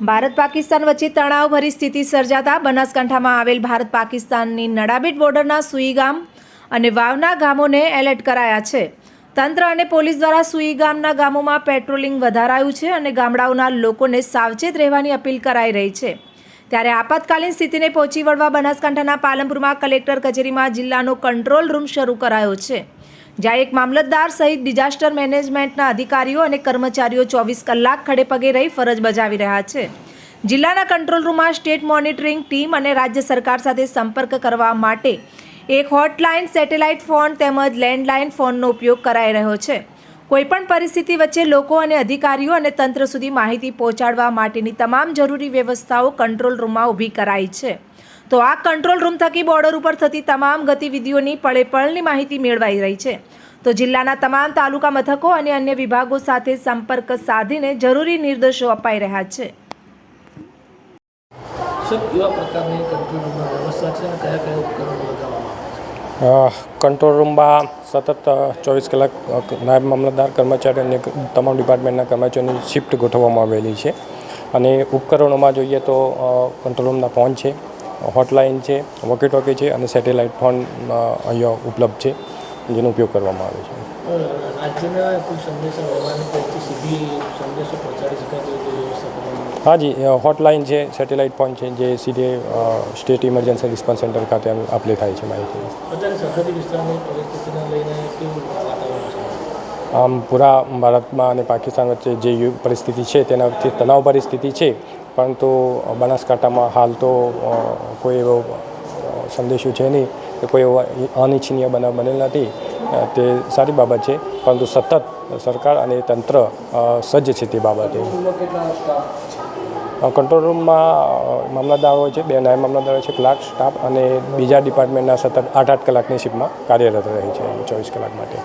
ભારત પાકિસ્તાન વચ્ચે તણાવભરી સ્થિતિ સર્જાતા બનાસકાંઠામાં આવેલ ભારત પાકિસ્તાનની નડાબેટ બોર્ડરના સુઈ ગામ અને વાવના ગામોને એલર્ટ કરાયા છે. તંત્ર અને પોલીસ દ્વારા સુઈ ગામના ગામોમાં પેટ્રોલિંગ વધારાયું છે અને ગામડાઓના લોકોને સાવચેત રહેવાની અપીલ કરાઈ રહી છે. ત્યારે આપાતકાલીન સ્થિતિને પહોંચી વળવા બનાસકાંઠાના પાલનપુરમાં કલેક્ટર કચેરીમાં જિલ્લાનો કંટ્રોલ રૂમ શરૂ કરાયો છે. જ્યાં એક મામલતદાર સહિત ડિઝાસ્ટર મેનેજમેન્ટના અધિકારીઓ અને કર્મચારીઓ ચોવીસ કલાક ખડે પગે રહી ફરજ બજાવી રહ્યા છે. જિલ્લાના કંટ્રોલ રૂમમાં સ્ટેટ મોનિટરિંગ ટીમ અને રાજ્ય સરકાર સાથે સંપર્ક કરવા માટે એક હોટલાઇન સેટેલાઇટ ફોન તેમજ લેન્ડલાઇન ફોનનો ઉપયોગ કરાઈ રહ્યો છે. કોઈપણ પરિસ્થિતિ વચ્ચે લોકો અને અધિકારીઓ અને તંત્ર સુધી માહિતી પહોંચાડવા માટેની તમામ જરૂરી વ્યવસ્થાઓ કંટ્રોલ રૂમમાં ઊભી કરાઈ છે. તો આ કંટ્રોલ રૂમ થકી બોર્ડર ઉપર થતી તમામ ગતિવિધિઓની પળેપળની માહિતી મેળવાઈ રહી છે. તો જિલ્લાના તમામ તાલુકા મથકો અને અન્ય વિભાગો સાથે સંપર્ક સાધીને જરૂરી નિર્દેશો અપાઈ રહ્યા છે. કંટ્રોલ રૂમમાં સતત ચોવીસ કલાક નાયબ મામલતદાર કર્મચારી અને તમામ ડિપાર્ટમેન્ટના કર્મચારીઓની શિફ્ટ ગોઠવવામાં આવેલી છે. અને ઉપકરણોમાં જોઈએ તો કંટ્રોલ રૂમના ફોન છે. હોટલાઇન છે વોકી ટોકી છે અને સેટેલાઇટ ફોન અહીંયા ઉપલબ્ધ છે જેનો ઉપયોગ કરવામાં આવે છે. હા હાજી હોટલાઇન છે સેટેલાઇટ ફોન છે જે સીધે સ્ટેટ ઇમરજન્સી રિસ્પોન્સ સેન્ટર ખાતે આપલે થાય છે માહિતી આમ પૂરા ભારતમાં અને પાકિસ્તાન વચ્ચે જે પરિસ્થિતિ છે, તેનાથી તણાવ પરિસ્થિતિ છે. પરંતુ બનાસકાંઠામાં હાલ તો કોઈ એવો સંદેશો છે નહીં કે કોઈ એવો અનિચ્છનીય બનાવ બનેલ નથી. તે સારી બાબત છે, પરંતુ સતત સરકાર અને તંત્ર સજ્જ છે તે બાબતે. કંટ્રોલ રૂમમાં મામલતદાર હોય છે, બે નાયબ મામલતદાર હોય છે, ક્લાર્ક, સ્ટાફ અને બીજા ડિપાર્ટમેન્ટના સતત આઠ આઠ કલાકની શિફ્ટમાં કાર્યરત રહે છે, ચોવીસ કલાક માટે.